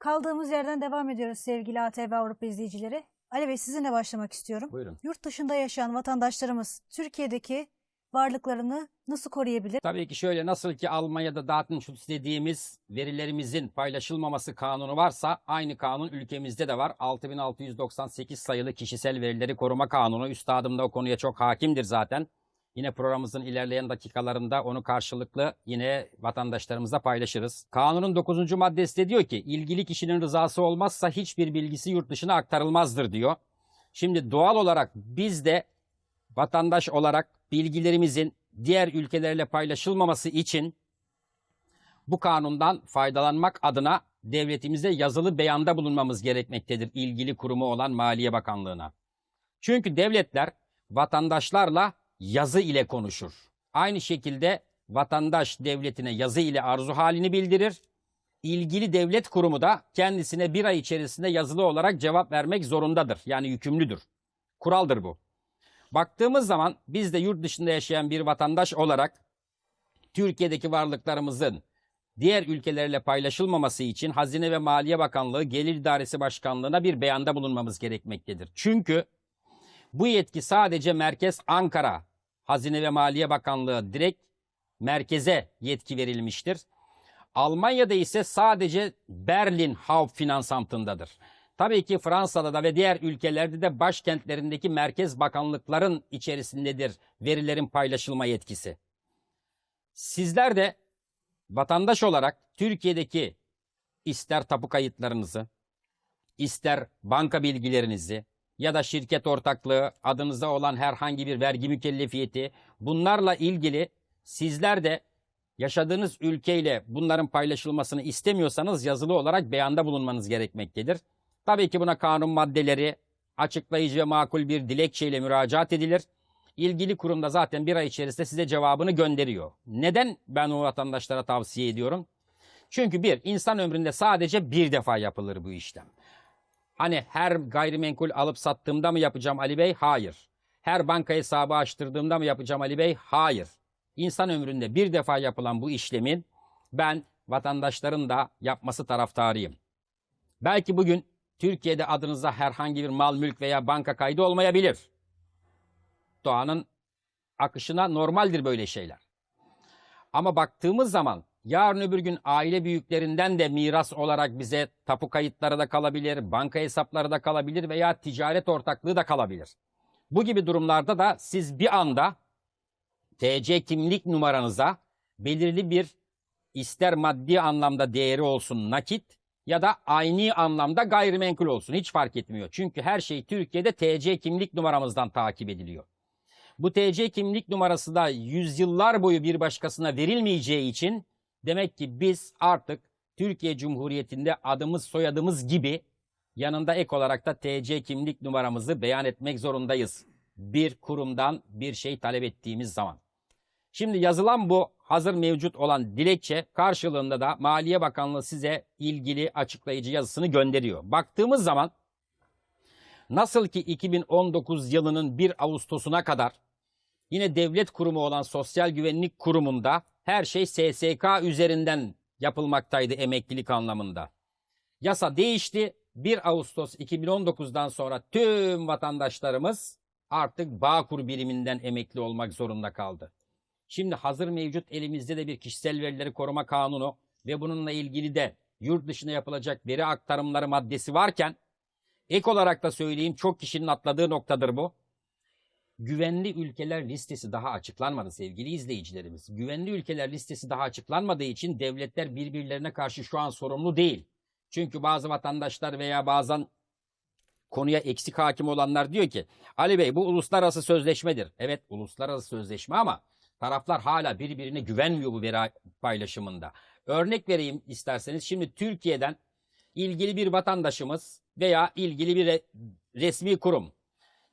Kaldığımız yerden devam ediyoruz sevgili ATV Avrupa izleyicileri. Ali Bey sizinle başlamak istiyorum. Buyurun. Yurt dışında yaşayan vatandaşlarımız Türkiye'deki varlıklarını nasıl koruyabilir? Tabii ki şöyle nasıl ki Almanya'da Datenschutz dediğimiz verilerimizin paylaşılmaması kanunu varsa aynı kanun ülkemizde de var. 6698 sayılı kişisel verileri koruma kanunu. Üstadım da o konuya çok hakimdir zaten. Yine programımızın ilerleyen dakikalarında onu karşılıklı yine vatandaşlarımızla paylaşırız. Kanunun 9. maddesi de diyor ki ilgili kişinin rızası olmazsa hiçbir bilgisi yurt dışına aktarılmazdır diyor. Şimdi doğal olarak biz de vatandaş olarak bilgilerimizin diğer ülkelerle paylaşılmaması için bu kanundan faydalanmak adına devletimize yazılı beyanda bulunmamız gerekmektedir ilgili kurumu olan Maliye Bakanlığı'na. Çünkü devletler vatandaşlarla yazı ile konuşur. Aynı şekilde vatandaş devletine yazı ile arzu halini bildirir. İlgili devlet kurumu da kendisine bir ay içerisinde yazılı olarak cevap vermek zorundadır. Yani yükümlüdür. Kuraldır bu. Baktığımız zaman biz de yurt dışında yaşayan bir vatandaş olarak Türkiye'deki varlıklarımızın diğer ülkelerle paylaşılmaması için Hazine ve Maliye Bakanlığı Gelir İdaresi Başkanlığı'na bir beyanda bulunmamız gerekmektedir. Çünkü bu yetki sadece Merkez Ankara Hazine ve Maliye Bakanlığı direkt merkeze yetki verilmiştir. Almanya'da ise sadece Berlin Hauptfinansamtındadır. Tabii ki Fransa'da da ve diğer ülkelerde de başkentlerindeki merkez bakanlıkların içerisindedir verilerin paylaşılma yetkisi. Sizler de vatandaş olarak Türkiye'deki ister tapu kayıtlarınızı, ister banka bilgilerinizi ya da şirket ortaklığı adınıza olan herhangi bir vergi mükellefiyeti bunlarla ilgili sizler de yaşadığınız ülkeyle bunların paylaşılmasını istemiyorsanız yazılı olarak beyanda bulunmanız gerekmektedir. Tabii ki buna kanun maddeleri açıklayıcı ve makul bir dilekçeyle müracaat edilir. İlgili kurumda zaten bir ay içerisinde size cevabını gönderiyor. Neden ben o vatandaşlara tavsiye ediyorum? Çünkü bir, insan ömründe sadece bir defa yapılır bu işlem. Hani her gayrimenkul alıp sattığımda mı yapacağım Ali Bey? Hayır. Her banka hesabı açtırdığımda mı yapacağım Ali Bey? Hayır. İnsan ömründe bir defa yapılan bu işlemin ben vatandaşların da yapması taraftarıyım. Belki bugün Türkiye'de adınıza herhangi bir mal, mülk veya banka kaydı olmayabilir. Doğanın akışına normaldir böyle şeyler. Ama baktığımız zaman yarın öbür gün aile büyüklerinden de miras olarak bize tapu kayıtları da kalabilir, banka hesapları da kalabilir veya ticaret ortaklığı da kalabilir. Bu gibi durumlarda da siz bir anda TC kimlik numaranıza belirli bir ister maddi anlamda değeri olsun nakit ya da aynı anlamda gayrimenkul olsun hiç fark etmiyor. Çünkü her şey Türkiye'de TC kimlik numaramızdan takip ediliyor. Bu TC kimlik numarası da yüzyıllar boyu bir başkasına verilmeyeceği için demek ki biz artık Türkiye Cumhuriyeti'nde adımız soyadımız gibi yanında ek olarak da TC kimlik numaramızı beyan etmek zorundayız. Bir kurumdan bir şey talep ettiğimiz zaman. Şimdi yazılan bu hazır mevcut olan dilekçe karşılığında da Maliye Bakanlığı size ilgili açıklayıcı yazısını gönderiyor. Baktığımız zaman nasıl ki 2019 yılının 1 Ağustos'una kadar yine devlet kurumu olan Sosyal Güvenlik Kurumu'nda her şey SSK üzerinden yapılmaktaydı emeklilik anlamında. Yasa değişti. 1 Ağustos 2019'dan sonra tüm vatandaşlarımız artık Bağkur biriminden emekli olmak zorunda kaldı. Şimdi hazır mevcut elimizde de bir kişisel verileri koruma kanunu ve bununla ilgili de yurt dışına yapılacak veri aktarımları maddesi varken ek olarak da söyleyeyim çok kişinin atladığı noktadır bu. Güvenli ülkeler listesi daha açıklanmadı sevgili izleyicilerimiz. Güvenli ülkeler listesi daha açıklanmadığı için devletler birbirlerine karşı şu an sorumlu değil. Çünkü bazı vatandaşlar veya bazen konuya eksik hakim olanlar diyor ki Ali Bey bu uluslararası sözleşmedir. Evet uluslararası sözleşme ama taraflar hala birbirine güvenmiyor bu veri paylaşımında. Örnek vereyim isterseniz. Şimdi Türkiye'den ilgili bir vatandaşımız veya ilgili bir re- resmi kurum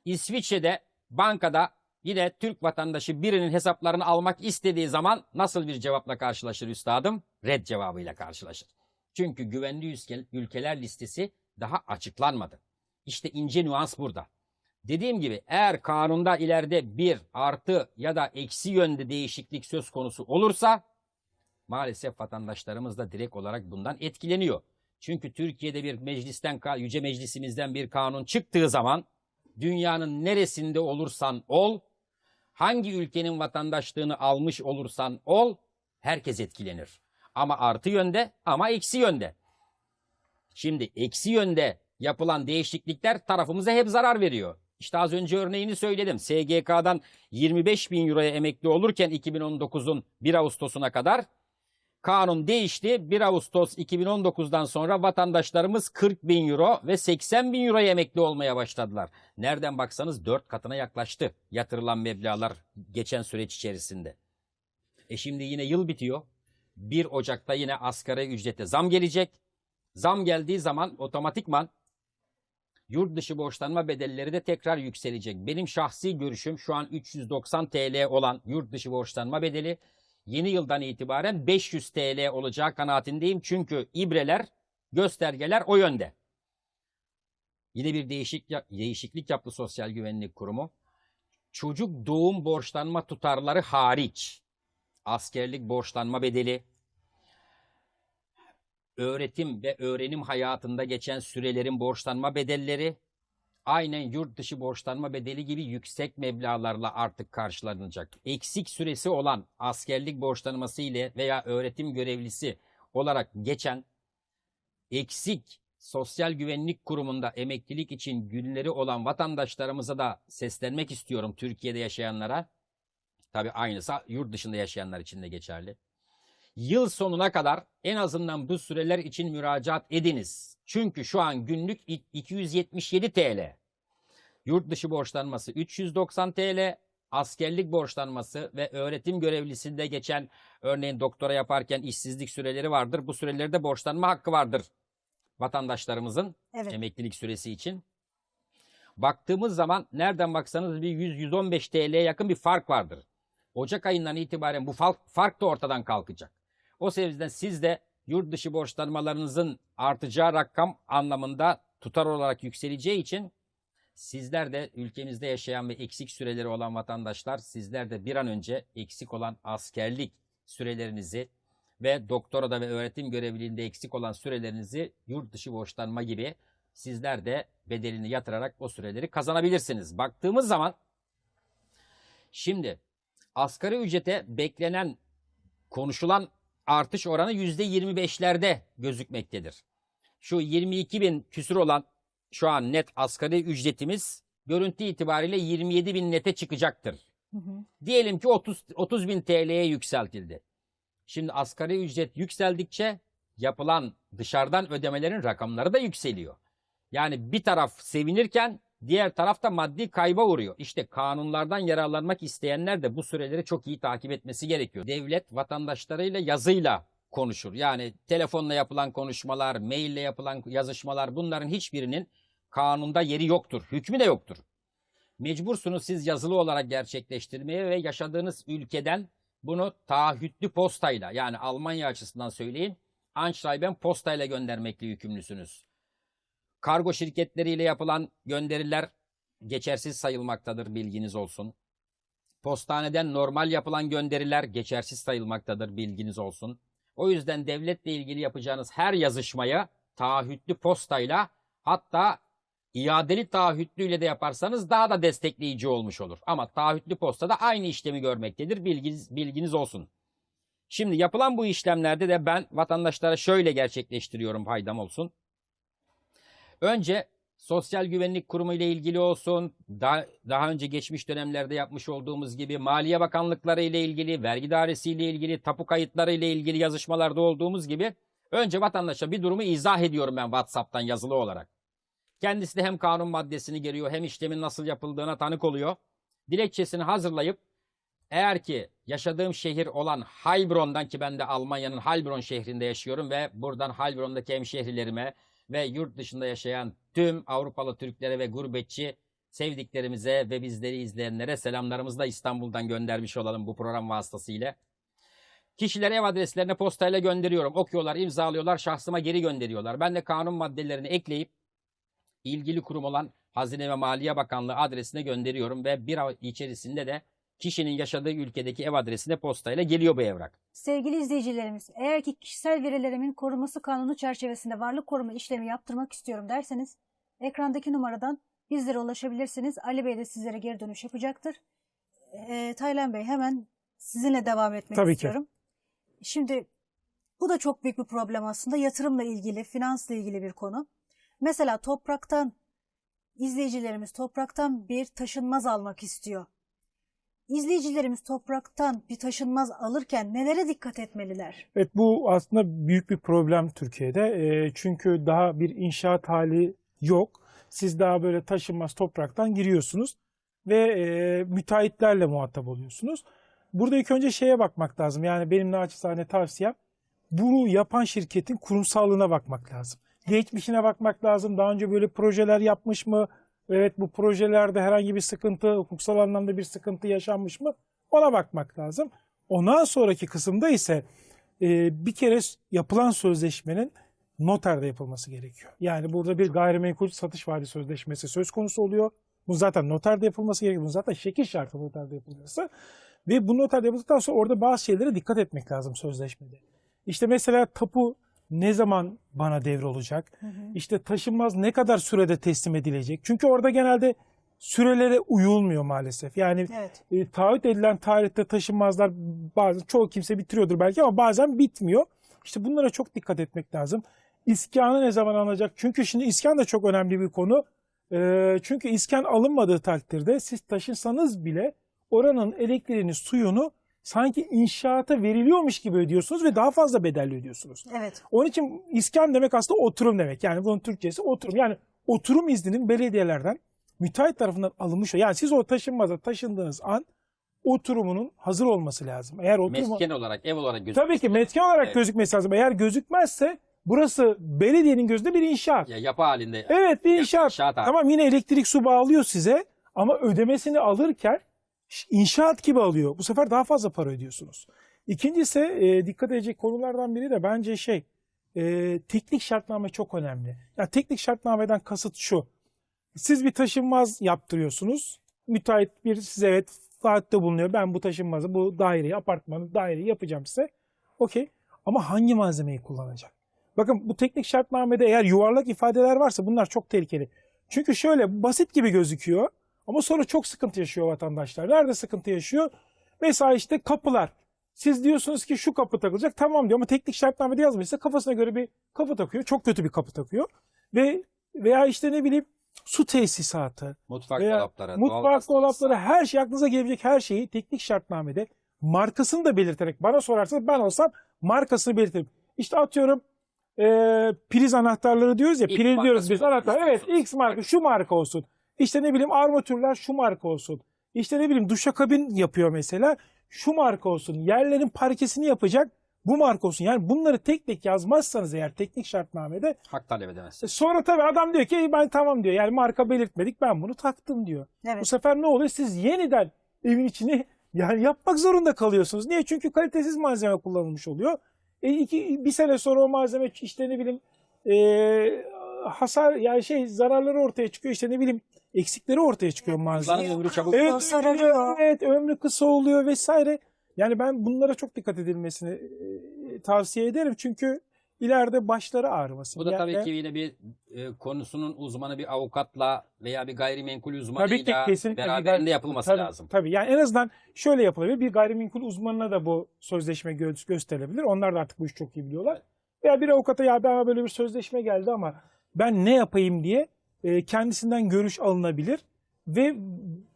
İsviçre'de bankada yine Türk vatandaşı birinin hesaplarını almak istediği zaman nasıl bir cevapla karşılaşır üstadım? Red cevabıyla karşılaşır. Çünkü güvenli ülke- ülkeler listesi daha açıklanmadı. İşte ince nüans burada. Dediğim gibi eğer kanunda ileride bir artı ya da eksi yönde değişiklik söz konusu olursa maalesef vatandaşlarımız da direkt olarak bundan etkileniyor. Çünkü Türkiye'de bir meclisten, yüce meclisimizden bir kanun çıktığı zaman dünyanın neresinde olursan ol, hangi ülkenin vatandaşlığını almış olursan ol, herkes etkilenir. Ama artı yönde ama eksi yönde. Şimdi eksi yönde yapılan değişiklikler tarafımıza hep zarar veriyor. İşte az önce örneğini söyledim. SGK'dan 25 bin euroya emekli olurken 2019'un 1 Ağustos'una kadar kanun değişti. 1 Ağustos 2019'dan sonra vatandaşlarımız 40 bin euro ve 80 bin euroya emekli olmaya başladılar. Nereden baksanız 4 katına yaklaştı yatırılan meblağlar geçen süreç içerisinde. E şimdi yine yıl bitiyor. 1 Ocak'ta yine asgari ücrete zam gelecek. Zam geldiği zaman otomatikman yurt dışı borçlanma bedelleri de tekrar yükselecek. Benim şahsi görüşüm şu an 390 TL olan yurt dışı borçlanma bedeli yeni yıldan itibaren 500 TL olacağı kanaatindeyim. Çünkü ibreler, göstergeler o yönde. Yine bir değişik değişiklik yaptı Sosyal Güvenlik Kurumu. Çocuk doğum borçlanma tutarları hariç askerlik borçlanma bedeli, öğretim ve öğrenim hayatında geçen sürelerin borçlanma bedelleri aynen yurt dışı borçlanma bedeli gibi yüksek meblağlarla artık karşılanacak. Eksik süresi olan askerlik borçlanması ile veya öğretim görevlisi olarak geçen eksik Sosyal Güvenlik Kurumu'nda emeklilik için günleri olan vatandaşlarımıza da seslenmek istiyorum Türkiye'de yaşayanlara. Tabii aynısı yurt dışında yaşayanlar için de geçerli. Yıl sonuna kadar en azından bu süreler için müracaat ediniz. Çünkü şu an günlük 277 TL. Yurt dışı borçlanması 390 TL. Askerlik borçlanması ve öğretim görevlisinde geçen örneğin doktora yaparken işsizlik süreleri vardır. Bu sürelerde borçlanma hakkı vardır vatandaşlarımızın Evet. emeklilik süresi için. Baktığımız zaman nereden baksanız bir 100-115 TL'ye yakın bir fark vardır. Ocak ayından itibaren bu fark, fark da ortadan kalkacak. O sebepten siz de yurt dışı borçlanmalarınızın artacağı rakam anlamında tutar olarak yükseleceği için sizler de ülkemizde yaşayan ve eksik süreleri olan vatandaşlar sizler de bir an önce eksik olan askerlik sürelerinizi ve doktorada ve öğretim görevliliğinde eksik olan sürelerinizi yurt dışı borçlanma gibi sizler de bedelini yatırarak o süreleri kazanabilirsiniz. Baktığımız zaman şimdi asgari ücrete beklenen konuşulan artış oranı %25'lerde gözükmektedir. Şu 22 bin küsür olan şu an net asgari ücretimiz görüntü itibariyle 27 bin nete çıkacaktır. Hı hı. Diyelim ki 30, 30 bin TL'ye yükseltildi. Şimdi asgari ücret yükseldikçe yapılan dışarıdan ödemelerin rakamları da yükseliyor. Yani bir taraf sevinirken diğer taraf da maddi kayba uğruyor. İşte kanunlardan yararlanmak isteyenler de bu süreleri çok iyi takip etmesi gerekiyor. Devlet vatandaşlarıyla yazıyla konuşur. Yani telefonla yapılan konuşmalar, maille yapılan yazışmalar bunların hiçbirinin kanunda yeri yoktur. Hükmü de yoktur. Mecbursunuz siz yazılı olarak gerçekleştirmeye ve yaşadığınız ülkeden bunu taahhütlü postayla yani Almanya açısından söyleyeyim Anschreiben postayla göndermekle yükümlüsünüz. Kargo şirketleriyle yapılan gönderiler geçersiz sayılmaktadır bilginiz olsun. Postaneden normal yapılan gönderiler geçersiz sayılmaktadır bilginiz olsun. O yüzden devletle ilgili yapacağınız her yazışmaya taahhütlü postayla hatta iadeli taahhütlüyle de yaparsanız daha da destekleyici olmuş olur. Ama taahhütlü postada aynı işlemi görmektedir. Bilginiz, bilginiz olsun. Şimdi yapılan bu işlemlerde de ben vatandaşlara şöyle gerçekleştiriyorum faydam olsun. Önce Sosyal Güvenlik Kurumu ile ilgili olsun, daha, daha önce geçmiş dönemlerde yapmış olduğumuz gibi Maliye Bakanlıkları ile ilgili, vergi dairesi ile ilgili, tapu kayıtları ile ilgili yazışmalarda olduğumuz gibi önce vatandaşa bir durumu izah ediyorum ben WhatsApp'tan yazılı olarak. Kendisi de hem kanun maddesini giriyor hem işlemin nasıl yapıldığına tanık oluyor. Dilekçesini hazırlayıp eğer ki yaşadığım şehir olan Heilbronn'dan ki ben de Almanya'nın Heilbronn şehrinde yaşıyorum ve buradan Heilbronn'daki hemşehrilerime ve yurt dışında yaşayan tüm Avrupalı Türklere ve gurbetçi sevdiklerimize ve bizleri izleyenlere selamlarımızı da İstanbul'dan göndermiş olalım bu program vasıtasıyla. Kişiler ev adreslerine postayla gönderiyorum. Okuyorlar, imzalıyorlar, şahsıma geri gönderiyorlar. Ben de kanun maddelerini ekleyip ilgili kurum olan Hazine ve Maliye Bakanlığı adresine gönderiyorum ve bir ay içerisinde de kişinin yaşadığı ülkedeki ev adresine postayla geliyor bu evrak. Sevgili izleyicilerimiz, eğer ki kişisel verilerimin korunması kanunu çerçevesinde varlık koruma işlemi yaptırmak istiyorum derseniz ekrandaki numaradan bizlere ulaşabilirsiniz. Ali Bey de sizlere geri dönüş yapacaktır. Ee, Taylan Bey hemen sizinle devam etmek Tabii ki. istiyorum. Şimdi bu da çok büyük bir problem aslında. Yatırımla ilgili, finansla ilgili bir konu. Mesela topraktan izleyicilerimiz topraktan bir taşınmaz almak istiyor. İzleyicilerimiz topraktan bir taşınmaz alırken nelere dikkat etmeliler? Evet bu aslında büyük bir problem Türkiye'de. E, çünkü daha bir inşaat hali yok. Siz daha böyle taşınmaz topraktan giriyorsunuz ve e, müteahhitlerle muhatap oluyorsunuz. Burada ilk önce şeye bakmak lazım. Yani benim naçizane tavsiyem bunu yapan şirketin kurumsallığına bakmak lazım. Geçmişine bakmak lazım. Daha önce böyle projeler yapmış mı? Evet bu projelerde herhangi bir sıkıntı, hukuksal anlamda bir sıkıntı yaşanmış mı? Ona bakmak lazım. Ondan sonraki kısımda ise e, bir kere yapılan sözleşmenin noterde yapılması gerekiyor. Yani burada bir gayrimenkul satış vaadi sözleşmesi söz konusu oluyor. Bu zaten noterde yapılması gerekiyor. Bu zaten şekil şartı noterde yapılması. Ve bu noterde yapıldıktan sonra orada bazı şeylere dikkat etmek lazım sözleşmede. İşte mesela tapu ne zaman bana devrolacak? İşte taşınmaz ne kadar sürede teslim edilecek? Çünkü orada genelde sürelere uyulmuyor maalesef. Yani Evet. e, taahhüt edilen tarihte taşınmazlar bazen çoğu kimse bitiriyordur belki ama bazen bitmiyor. İşte bunlara çok dikkat etmek lazım. İskanı ne zaman alınacak? Çünkü şimdi iskan da çok önemli bir konu. E, çünkü iskan alınmadığı takdirde siz taşınsanız bile oranın elektriğini, suyunu sanki inşaata veriliyormuş gibi ödüyorsunuz ve daha fazla bedelli ödüyorsunuz. Evet. Onun için iskan demek aslında oturum demek. Yani bunun Türkçesi oturum. Yani oturum izninin belediyelerden müteahhit tarafından alınmış. Yani siz o taşınmaza taşındığınız an oturumunun hazır olması lazım. Eğer oturum Mesken olarak, ev olarak gözüküyor. tabii ki metken olarak Evet. gözükmesi lazım. Eğer gözükmezse burası belediyenin gözünde bir inşaat. Ya yapı halinde. Evet bir Ya- inşaat. inşaat. Tamam yine elektrik su bağlıyor size ama ödemesini alırken inşaat gibi alıyor. Bu sefer daha fazla para ödüyorsunuz. İkincisi e, dikkat edecek konulardan biri de bence şey e, teknik şartname çok önemli. Ya teknik şartnameden kasıt şu. Siz bir taşınmaz yaptırıyorsunuz. Müteahhit bir size evet vaatte bulunuyor. Ben bu taşınmazı, bu daireyi, apartmanı, daireyi yapacağım size. Okey. Ama hangi malzemeyi kullanacak? Bakın bu teknik şartnamede eğer yuvarlak ifadeler varsa bunlar çok tehlikeli. Çünkü şöyle basit gibi gözüküyor ama sonra çok sıkıntı yaşıyor vatandaşlar. Nerede sıkıntı yaşıyor? Mesela işte kapılar. Siz diyorsunuz ki şu kapı takılacak tamam diyor ama teknik şartnamede yazmışsa kafasına göre bir kapı takıyor. Çok kötü bir kapı takıyor. Ve veya işte ne bileyim su tesisatı, Mutfak veya dolapları, mutfak dolapları her şey aklınıza gelebilecek her şeyi teknik şartnamede markasını da belirterek bana sorarsanız ben olsam markasını belirtirim. İşte atıyorum e, priz anahtarları diyoruz ya priz diyoruz biz anahtar. Evet. X marka şu marka olsun. İşte ne bileyim armatürler şu marka olsun. İşte ne bileyim duşakabin yapıyor mesela şu marka olsun. Yerlerin parkesini yapacak bu marka olsun. Yani bunları tek tek yazmazsanız eğer teknik şartnamede Hak talep edemez. e, sonra tabii adam diyor ki "İyi, ben tamam diyor. Yani marka belirtmedik ben bunu taktım diyor. Bu Evet. sefer ne oluyor? Siz yeniden evin içini yani yapmak zorunda kalıyorsunuz. Niye? Çünkü kalitesiz malzeme kullanılmış oluyor. E iki, bir sene sonra o malzeme işte ne bileyim e, hasar yani şey zararları ortaya çıkıyor. İşte ne bileyim eksikleri ortaya çıkıyor malzeme. Kullanım ömrü çabuk. Evet, Hasar arıyor. evet ömrü kısa oluyor vesaire. Yani ben bunlara çok dikkat edilmesini e, tavsiye ederim. Çünkü ileride başları ağrımasın. Bu da tabii Yani- ki yine bir e, konusunun uzmanı bir avukatla veya bir gayrimenkul Tabii ki uzmanıyla kesinlikle. bir beraberinde gayri- yapılması tabii, lazım. Tabii yani en azından şöyle yapılabilir. Bir gayrimenkul uzmanına da bu sözleşme gö- gösterilebilir. Onlar da artık bu işi çok iyi biliyorlar. Veya bir avukata ya bana böyle bir sözleşme geldi ama ben ne yapayım diye e, kendisinden görüş alınabilir. Ve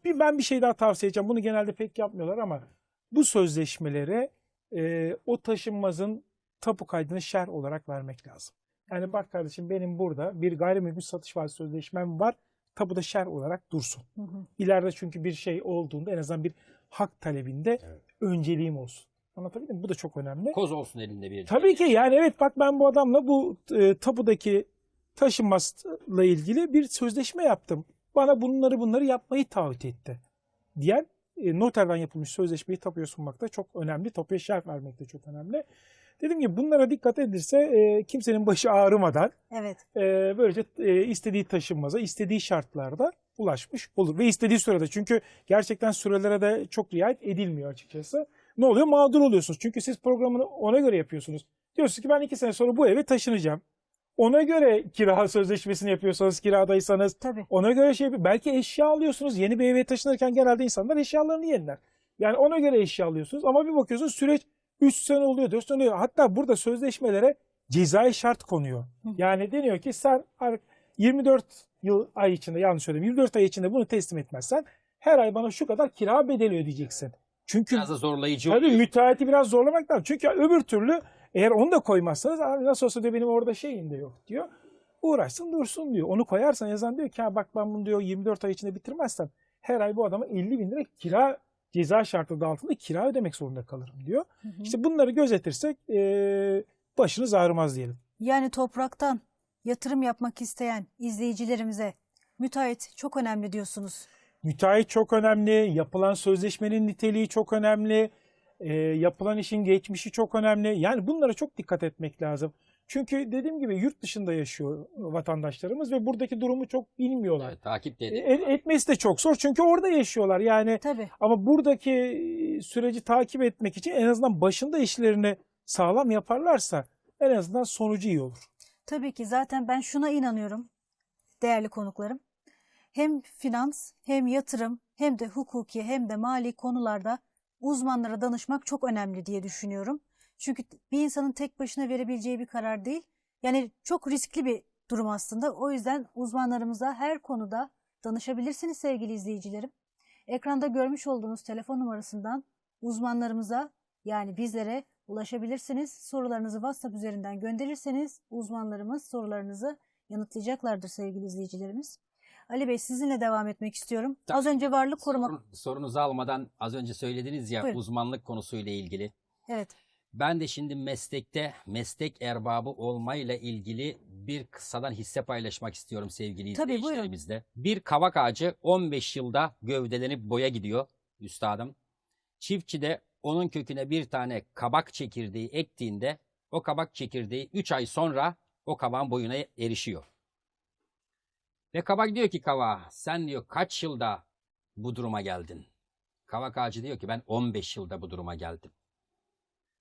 bir ben bir şey daha tavsiye edeceğim. Bunu genelde pek yapmıyorlar ama bu sözleşmelere e, o taşınmazın tapu kaydını şer olarak vermek lazım. Yani bak kardeşim benim burada bir gayrimenkul satış vaadi sözleşmem var. Tapuda şer olarak dursun. Hı hı. İleride çünkü bir şey olduğunda en azından bir hak talebinde Evet. önceliğim olsun. Anlatabildim mi? Bu da çok önemli. Koz olsun elinde bir. Tabii ki yani evet bak ben bu adamla bu e, tapudaki taşınmazla ilgili bir sözleşme yaptım. Bana bunları bunları yapmayı taahhüt etti. Diyen e, noterden yapılmış sözleşmeyi tapuya sunmak da çok önemli. Tapuya şerh vermek de çok önemli. Dedim ki bunlara dikkat edilse e, kimsenin başı ağrımadan Evet. e, böylece e, istediği taşınmaza, istediği şartlarda ulaşmış olur. Ve istediği sürede çünkü gerçekten sürelere de çok riayet edilmiyor açıkçası. Ne oluyor? Mağdur oluyorsunuz. Çünkü siz programını ona göre yapıyorsunuz. Diyorsunuz ki ben iki sene sonra bu eve taşınacağım. Ona göre kira sözleşmesini yapıyorsanız kiradaysanız Tabii. ona göre şey belki eşya alıyorsunuz. Yeni bir eve taşınırken genelde insanlar eşyalarını yeniler. Yani ona göre eşya alıyorsunuz ama bir bakıyorsunuz süreç 3 sene oluyor, 4 sene oluyor. Hatta burada sözleşmelere cezai şart konuyor. Hı. Yani deniyor ki sen ar- 24 yıl ay içinde yanlış söyledim 24 ay içinde bunu teslim etmezsen her ay bana şu kadar kira bedeli ödeyeceksin. Çünkü Biraz da zorlayıcı Tabii oluyor. müteahhiti biraz zorlamak lazım. Çünkü öbür türlü eğer onu da koymazsanız "Abi nasıl olsa diyor benim orada şeyim de yok diyor. Uğraşsın dursun diyor. Onu koyarsan yazan diyor ki ha bak ben bunu diyor 24 ay içinde bitirmezsem her ay bu adama 50 bin lira kira ceza şartı da altında kira ödemek zorunda kalırım diyor. Hı hı. İşte bunları gözetirsek eee başınız ağrımaz diyelim. Yani topraktan yatırım yapmak isteyen izleyicilerimize müteahhit çok önemli diyorsunuz. Müteahhit çok önemli, yapılan sözleşmenin niteliği çok önemli, e, yapılan işin geçmişi çok önemli. Yani bunlara çok dikkat etmek lazım. Çünkü dediğim gibi yurt dışında yaşıyor vatandaşlarımız ve buradaki durumu çok bilmiyorlar. Evet, takip de E, edin. e- etmesi de çok zor çünkü orada yaşıyorlar. Yani Tabii. ama buradaki e, süreci takip etmek için en azından başında işlerini sağlam yaparlarsa en azından sonucu iyi olur. Tabii ki zaten ben şuna inanıyorum değerli konuklarım. Hem finans hem yatırım hem de hukuki hem de mali konularda uzmanlara danışmak çok önemli diye düşünüyorum. Çünkü bir insanın tek başına verebileceği bir karar değil. Yani çok riskli bir durum aslında. O yüzden uzmanlarımıza her konuda danışabilirsiniz sevgili izleyicilerim. Ekranda görmüş olduğunuz telefon numarasından uzmanlarımıza yani bizlere ulaşabilirsiniz. Sorularınızı WhatsApp üzerinden gönderirseniz uzmanlarımız sorularınızı yanıtlayacaklardır sevgili izleyicilerimiz. Ali Bey sizinle devam etmek istiyorum. Tabii. Az önce varlık koruma... Sorun- sorunuzu almadan az önce söylediniz ya Buyurun. uzmanlık konusuyla ilgili. Evet. Ben de şimdi meslekte meslek erbabı olmayla ilgili bir kısadan hisse paylaşmak istiyorum sevgili Tabii, buyurun. izleyicilerimizle. Bir kavak ağacı 15 yılda gövdelenip boya gidiyor üstadım. Çiftçi de onun köküne bir tane kabak çekirdeği ektiğinde o kabak çekirdeği 3 ay sonra o kabağın boyuna erişiyor. Ve kabak diyor ki kavağa sen diyor kaç yılda bu duruma geldin? Kavak ağacı diyor ki ben 15 yılda bu duruma geldim.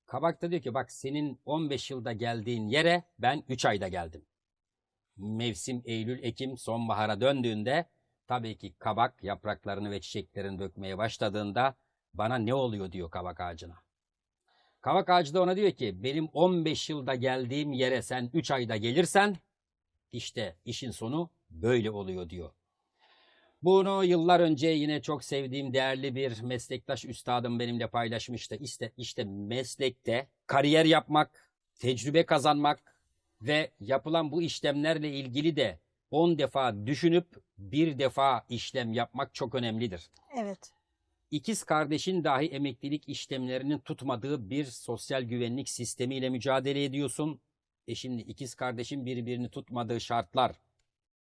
Kabak da diyor ki bak senin 15 yılda geldiğin yere ben 3 ayda geldim. Mevsim Eylül, Ekim, sonbahara döndüğünde tabii ki kabak yapraklarını ve çiçeklerini dökmeye başladığında bana ne oluyor diyor kabak ağacına. Kavak ağacı da ona diyor ki benim 15 yılda geldiğim yere sen 3 ayda gelirsen işte işin sonu böyle oluyor diyor. Bunu yıllar önce yine çok sevdiğim değerli bir meslektaş üstadım benimle paylaşmıştı. İşte, işte meslekte kariyer yapmak, tecrübe kazanmak ve yapılan bu işlemlerle ilgili de 10 defa düşünüp bir defa işlem yapmak çok önemlidir. Evet. İkiz kardeşin dahi emeklilik işlemlerinin tutmadığı bir sosyal güvenlik sistemiyle mücadele ediyorsun. E şimdi ikiz kardeşin birbirini tutmadığı şartlar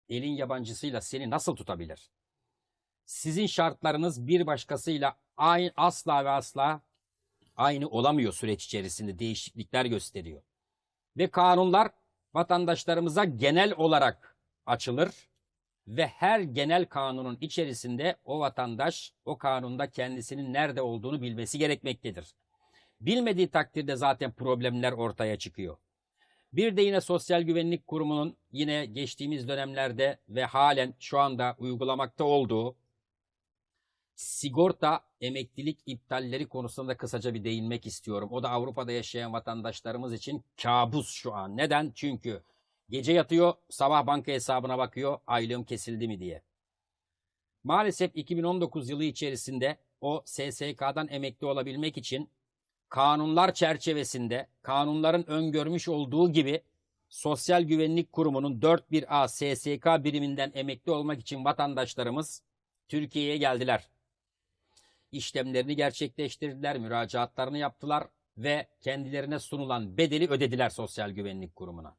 elin yabancısıyla seni nasıl tutabilir? Sizin şartlarınız bir başkasıyla aynı asla ve asla aynı olamıyor süreç içerisinde değişiklikler gösteriyor. Ve kanunlar vatandaşlarımıza genel olarak açılır ve her genel kanunun içerisinde o vatandaş o kanunda kendisinin nerede olduğunu bilmesi gerekmektedir. Bilmediği takdirde zaten problemler ortaya çıkıyor. Bir de yine Sosyal Güvenlik Kurumu'nun yine geçtiğimiz dönemlerde ve halen şu anda uygulamakta olduğu sigorta emeklilik iptalleri konusunda kısaca bir değinmek istiyorum. O da Avrupa'da yaşayan vatandaşlarımız için kabus şu an. Neden? Çünkü gece yatıyor, sabah banka hesabına bakıyor, aylığım kesildi mi diye. Maalesef 2019 yılı içerisinde o SSK'dan emekli olabilmek için kanunlar çerçevesinde kanunların öngörmüş olduğu gibi Sosyal Güvenlik Kurumu'nun 41A SSK biriminden emekli olmak için vatandaşlarımız Türkiye'ye geldiler. İşlemlerini gerçekleştirdiler, müracaatlarını yaptılar ve kendilerine sunulan bedeli ödediler Sosyal Güvenlik Kurumu'na.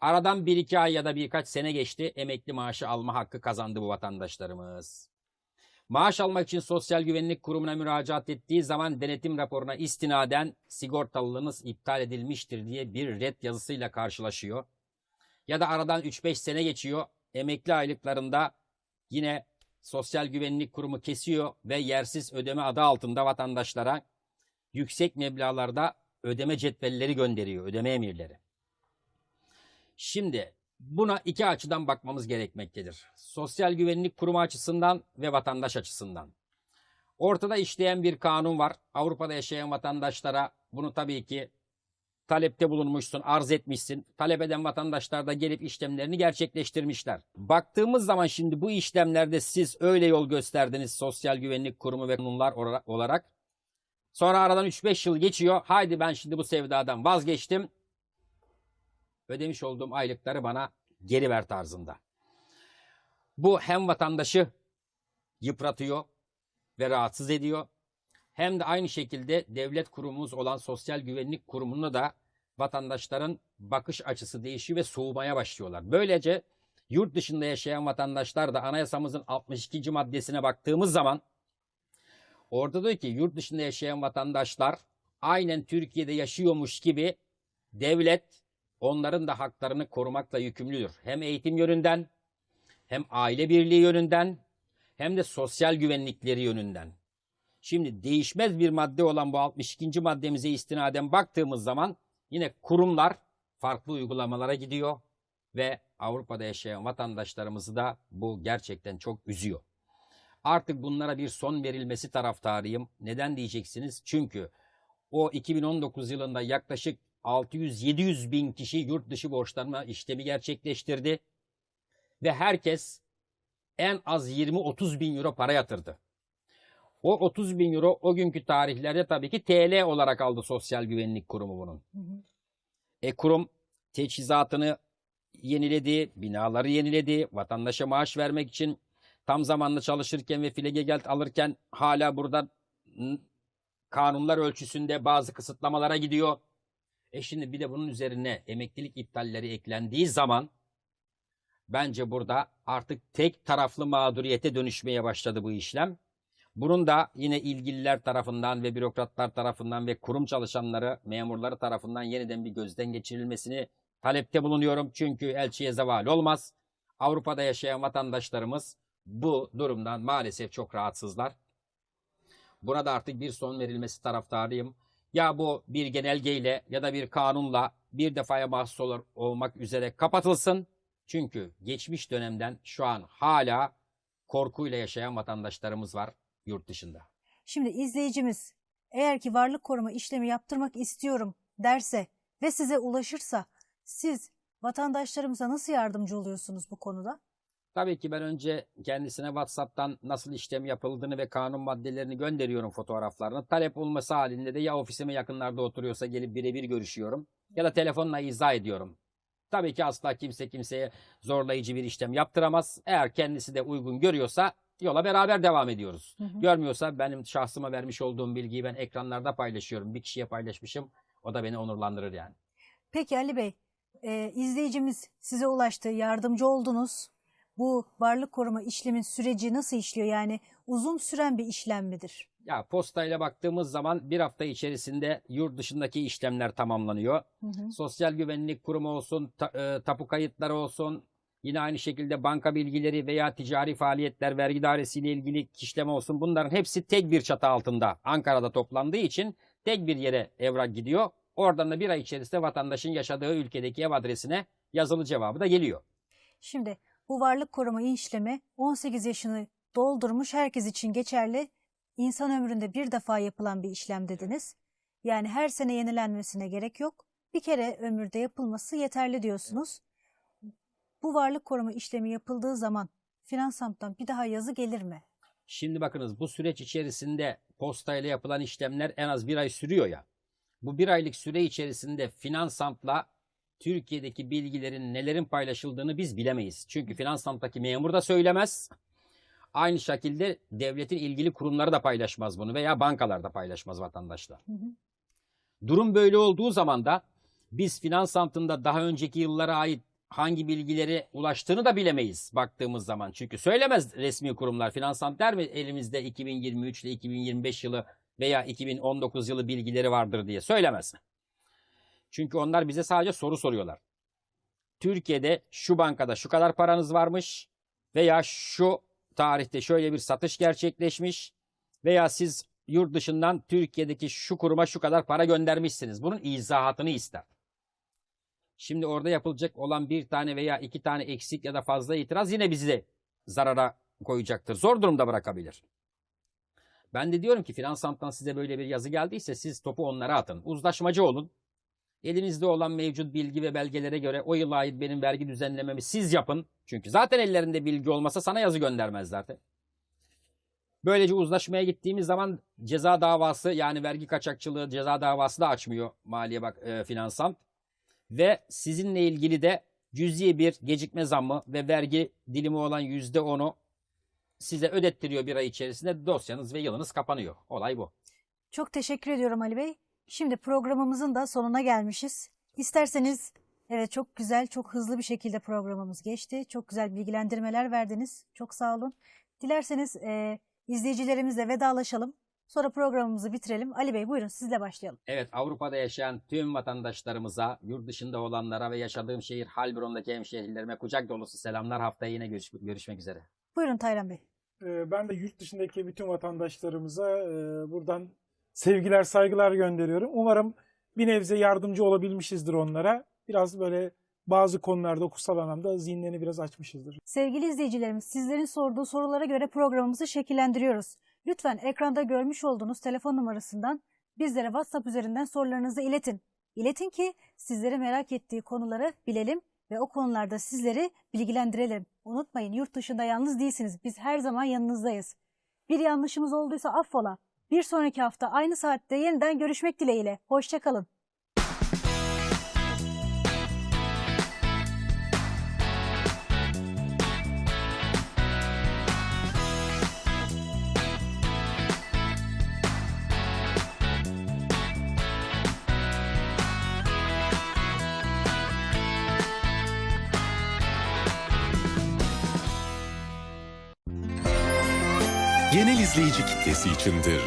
Aradan bir iki ay ya da birkaç sene geçti, emekli maaşı alma hakkı kazandı bu vatandaşlarımız. Maaş almak için Sosyal Güvenlik Kurumu'na müracaat ettiği zaman denetim raporuna istinaden sigortalılığınız iptal edilmiştir diye bir red yazısıyla karşılaşıyor. Ya da aradan 3-5 sene geçiyor, emekli aylıklarında yine Sosyal Güvenlik Kurumu kesiyor ve yersiz ödeme adı altında vatandaşlara yüksek meblağlarda ödeme cetvelleri gönderiyor, ödeme emirleri. Şimdi buna iki açıdan bakmamız gerekmektedir. Sosyal Güvenlik Kurumu açısından ve vatandaş açısından. Ortada işleyen bir kanun var. Avrupa'da yaşayan vatandaşlara bunu tabii ki talepte bulunmuşsun, arz etmişsin. Talep eden vatandaşlar da gelip işlemlerini gerçekleştirmişler. Baktığımız zaman şimdi bu işlemlerde siz öyle yol gösterdiniz Sosyal Güvenlik Kurumu ve kanunlar olarak. Sonra aradan 3-5 yıl geçiyor. Haydi ben şimdi bu sevdadan vazgeçtim. Ödemiş olduğum aylıkları bana geri ver tarzında. Bu hem vatandaşı yıpratıyor ve rahatsız ediyor. Hem de aynı şekilde devlet kurumumuz olan Sosyal Güvenlik Kurumu'na da vatandaşların bakış açısı değişiyor ve soğumaya başlıyorlar. Böylece yurt dışında yaşayan vatandaşlar da anayasamızın 62. maddesine baktığımız zaman orada diyor ki yurt dışında yaşayan vatandaşlar aynen Türkiye'de yaşıyormuş gibi devlet onların da haklarını korumakla yükümlüdür. Hem eğitim yönünden hem aile birliği yönünden hem de sosyal güvenlikleri yönünden. Şimdi değişmez bir madde olan bu 62. maddemize istinaden baktığımız zaman yine kurumlar farklı uygulamalara gidiyor ve Avrupa'da yaşayan vatandaşlarımızı da bu gerçekten çok üzüyor. Artık bunlara bir son verilmesi taraftarıyım. Neden diyeceksiniz? Çünkü o 2019 yılında yaklaşık 600-700 bin kişi yurt dışı borçlanma işlemi gerçekleştirdi. Ve herkes en az 20-30 bin euro para yatırdı. O 30 bin euro o günkü tarihlerde tabii ki TL olarak aldı Sosyal Güvenlik Kurumu bunun. Hı hı. E kurum teçhizatını yeniledi, binaları yeniledi, vatandaşa maaş vermek için tam zamanlı çalışırken ve filegegelt alırken hala burada kanunlar ölçüsünde bazı kısıtlamalara gidiyor. E şimdi bir de bunun üzerine emeklilik iptalleri eklendiği zaman bence burada artık tek taraflı mağduriyete dönüşmeye başladı bu işlem. Bunun da yine ilgililer tarafından ve bürokratlar tarafından ve kurum çalışanları, memurları tarafından yeniden bir gözden geçirilmesini talepte bulunuyorum. Çünkü elçiye zeval olmaz. Avrupa'da yaşayan vatandaşlarımız bu durumdan maalesef çok rahatsızlar. Buna da artık bir son verilmesi taraftarıyım. Ya bu bir genelgeyle ya da bir kanunla bir defaya mahsus olmak üzere kapatılsın. Çünkü geçmiş dönemden şu an hala korkuyla yaşayan vatandaşlarımız var yurt dışında. Şimdi izleyicimiz eğer ki varlık koruma işlemi yaptırmak istiyorum derse ve size ulaşırsa siz vatandaşlarımıza nasıl yardımcı oluyorsunuz bu konuda? Tabii ki ben önce kendisine WhatsApp'tan nasıl işlem yapıldığını ve kanun maddelerini gönderiyorum fotoğraflarını. Talep olması halinde de ya ofisime yakınlarda oturuyorsa gelip birebir görüşüyorum ya da telefonla izah ediyorum. Tabii ki asla kimse kimseye zorlayıcı bir işlem yaptıramaz. Eğer kendisi de uygun görüyorsa yola beraber devam ediyoruz. Hı hı. Görmüyorsa benim şahsıma vermiş olduğum bilgiyi ben ekranlarda paylaşıyorum. Bir kişiye paylaşmışım. O da beni onurlandırır yani. Peki Ali Bey, e, izleyicimiz size ulaştı, yardımcı oldunuz. Bu varlık koruma işlemin süreci nasıl işliyor? Yani uzun süren bir işlem midir? Ya postayla baktığımız zaman bir hafta içerisinde yurt dışındaki işlemler tamamlanıyor. Hı hı. Sosyal Güvenlik Kurumu olsun, ta- e, tapu kayıtları olsun, yine aynı şekilde banka bilgileri veya ticari faaliyetler, vergi dairesiyle ilgili işlem olsun. Bunların hepsi tek bir çatı altında Ankara'da toplandığı için tek bir yere evrak gidiyor. Oradan da bir ay içerisinde vatandaşın yaşadığı ülkedeki ev adresine yazılı cevabı da geliyor. Şimdi bu varlık koruma işlemi 18 yaşını doldurmuş herkes için geçerli. İnsan ömründe bir defa yapılan bir işlem dediniz. Yani her sene yenilenmesine gerek yok. Bir kere ömürde yapılması yeterli diyorsunuz. Bu varlık koruma işlemi yapıldığı zaman Finansamp'tan bir daha yazı gelir mi? Şimdi bakınız bu süreç içerisinde postayla yapılan işlemler en az bir ay sürüyor ya. Bu bir aylık süre içerisinde Finansamp'la Türkiye'deki bilgilerin nelerin paylaşıldığını biz bilemeyiz. Çünkü Finansamp'taki memur da söylemez. Aynı şekilde devletin ilgili kurumları da paylaşmaz bunu veya bankalar da paylaşmaz vatandaşlar. Hı hı. Durum böyle olduğu zaman da biz Finansamp'ında daha önceki yıllara ait hangi bilgileri ulaştığını da bilemeyiz baktığımız zaman. Çünkü söylemez resmi kurumlar. Finansamp der mi elimizde 2023 ile 2025 yılı veya 2019 yılı bilgileri vardır diye söylemez. Çünkü onlar bize sadece soru soruyorlar. Türkiye'de şu bankada şu kadar paranız varmış veya şu tarihte şöyle bir satış gerçekleşmiş veya siz yurt dışından Türkiye'deki şu kuruma şu kadar para göndermişsiniz. Bunun izahatını ister. Şimdi orada yapılacak olan bir tane veya iki tane eksik ya da fazla itiraz yine bizi zarara koyacaktır. Zor durumda bırakabilir. Ben de diyorum ki Finansant'tan size böyle bir yazı geldiyse siz topu onlara atın. Uzlaşmacı olun. Elinizde olan mevcut bilgi ve belgelere göre o yıla ait benim vergi düzenlememi siz yapın. Çünkü zaten ellerinde bilgi olmasa sana yazı göndermezlerdi. Böylece uzlaşmaya gittiğimiz zaman ceza davası yani vergi kaçakçılığı ceza davası da açmıyor Maliye Bak e, Finansant. Ve sizinle ilgili de cüzi bir gecikme zammı ve vergi dilimi olan yüzde onu size ödettiriyor bir ay içerisinde dosyanız ve yılınız kapanıyor. Olay bu. Çok teşekkür ediyorum Ali Bey. Şimdi programımızın da sonuna gelmişiz. İsterseniz evet çok güzel, çok hızlı bir şekilde programımız geçti. Çok güzel bilgilendirmeler verdiniz. Çok sağ olun. Dilerseniz e, izleyicilerimizle vedalaşalım. Sonra programımızı bitirelim. Ali Bey buyurun sizle başlayalım. Evet Avrupa'da yaşayan tüm vatandaşlarımıza, yurt dışında olanlara ve yaşadığım şehir Halbron'daki hemşehrilerime kucak dolusu selamlar. Haftaya yine görüş- görüşmek üzere. Buyurun Taylan Bey. Ee, Ben de yurt dışındaki bütün vatandaşlarımıza e, buradan sevgiler, saygılar gönderiyorum. Umarım bir nebze yardımcı olabilmişizdir onlara. Biraz böyle bazı konularda kutsal anlamda zihinlerini biraz açmışızdır. Sevgili izleyicilerimiz, sizlerin sorduğu sorulara göre programımızı şekillendiriyoruz. Lütfen ekranda görmüş olduğunuz telefon numarasından bizlere WhatsApp üzerinden sorularınızı iletin. İletin ki sizleri merak ettiği konuları bilelim ve o konularda sizleri bilgilendirelim. Unutmayın yurt dışında yalnız değilsiniz. Biz her zaman yanınızdayız. Bir yanlışımız olduysa affola. Bir sonraki hafta aynı saatte yeniden görüşmek dileğiyle. Hoşçakalın. genel izleyici kitlesi içindir.